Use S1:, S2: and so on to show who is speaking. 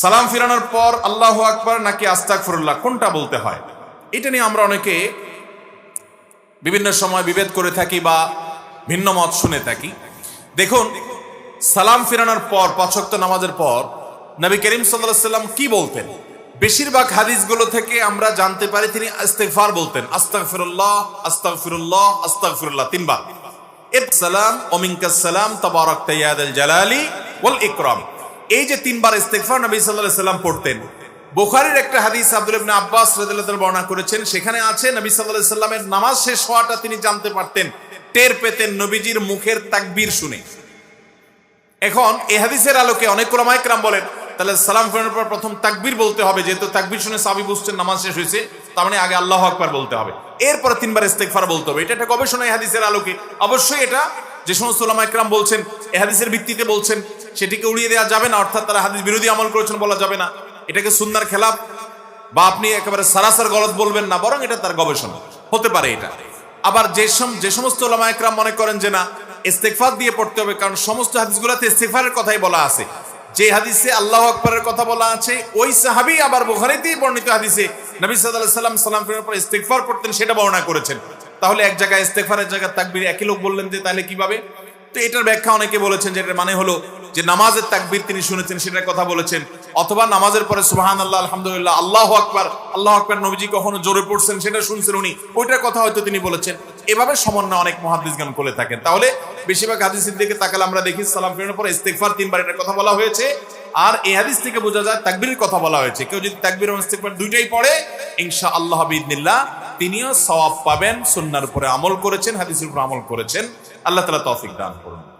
S1: সালাম ফিরানোর পর আল্লাহ আকবার নাকি আস্তাকফিরুল্লাহ কোনটা বলতে হয়? এটা নিয়ে আমরা অনেকে বিভিন্ন সময় বিভেদ করে থাকি বা ভিন্ন মত শুনে থাকি। দেখুন, সালাম ফিরানোর পর পাঁচক্ত নামাজের পর নবী করিম সাল্লাম কি বলতেন? বেশিরভাগ হাদিসগুলো থেকে আমরা জানতে পারি তিনি ইস্তেগফার বলতেন ফিরুল্লাহ আস্তাক আস্তাগফিরুল্লাহ আস্তাগফিরুল্লাহ আস্তাগফিরুল্লাহ, তিনবার। সালাম ওমিনকাস সালাম তাবারাক তাইয়াদুল জালালি ওয়াল ইকরাম। এই যে তিনবার ইস্তেগফার নবী আলাইহি সাল্লাম পড়তেন, বুখারীর একটা হাদিস আব্দুল ইবনে আব্বাস রাদিয়াল্লাহু বর্ণনা করেছেন, সেখানে আছে নবী সাল্লাল্লাহু আলাইহি সাল্লামের নামাজ শেষ হওয়াটা তিনি জানতে পারতেন, টের পেতেন নবীজির মুখের তাকবীর শুনে। এখন এই হাদিসের আলোকে অনেক কোরআমাইকরাম বলেন, তাহলে সালাম ফেরানোর পর প্রথম তাকবীর বলতে হবে, যেহেতু তাকবীর শুনে সাবি বুঝছেন নামাজ শেষ হয়েছে, তার মানে আগে আল্লাহ আকবার বলতে হবে। এরপরে তিনবার ইস্তেগফার বলতে হবে, এটা একটা গবেষণা এই হাদিসের আলোকে। অবশ্যই এটা যে সমস্ত ওলামাইকরাম বলছেন, এই হাদিসের ভিত্তিতে বলছেন সেটিকে উড়িয়ে দেওয়া যাবে না, অর্থাৎ তারা হাদিস বিরোধী আমল করেছেন বলা যাবে না। এটাকে সুন্দর খেলাফ বা আপনি একেবারে সারাসার গলত বলবেন না, বরং এটা তার গবেষণা। হতে পারে এটা। আবার যে যে সমস্ত ওলামা একরাম মনে করেন যে না, ইস্তেগফার দিয়ে পড়তে হবে, কারণ সমস্ত হাদিসগুলোতে ইস্তেগফারের কথাই বলা আছে। যে হাদিসে আল্লাহ আকবরের কথা বলা আছে, ওই সাহাবি আবার বুখারীতেই বর্ণিত হাদিসে নবী আলাইহি সাল্লাম সালাম ফেরার পর ইস্তেগফার পড়তেন সেটা বর্ণনা করেছেন। তাহলে এক জায়গায় ইস্তেগফারের জায়গায় তাকবীর একই লোক বললেন যে তাহলে কীভাবে? তো এটার ব্যাখ্যা অনেকে বলেছেন যে এটার মানে হলো যে নামাজের তাকবির তিনি শুনেছেন, সেটার কথা বলেছেন। অথবা নামাজের পরে সুবহান আল্লাহ আলহামদুলিল্লাহ, আল্লাহ আকবার আল্লাহ আকবার নবীজি কখনো জোরে পড়ছেন, সেটা শুনছেন উনি। ওইটার কথা হয়তো তিনি বলেছেন। এভাবে সমন্বয় অনেক মহাদিসগান করে থাকেন। তাহলে বেশিরভাগ হাদিসের দিকে তাকালে আমরা দেখি, সালাম ফিরানোর পরে ইস্তেগফার তিনবার এটার কথা বলা হয়েছে। আর এই হাদিস থেকে বোঝা যায়, তাকবীরের কথা বলা হয়েছে। কেউ যদি তাকবীর এবং ইস্তেগফার দুইটাই পড়ে ইনশা আল্লাহ বিদিনিল্লাহ তিনিও সওয়াব পাবেন, সুন্নার উপরে আমল করেছেন, হাদিসের উপর আমল করেছেন। আল্লাহ তাআলা তৌফিক দান করুন।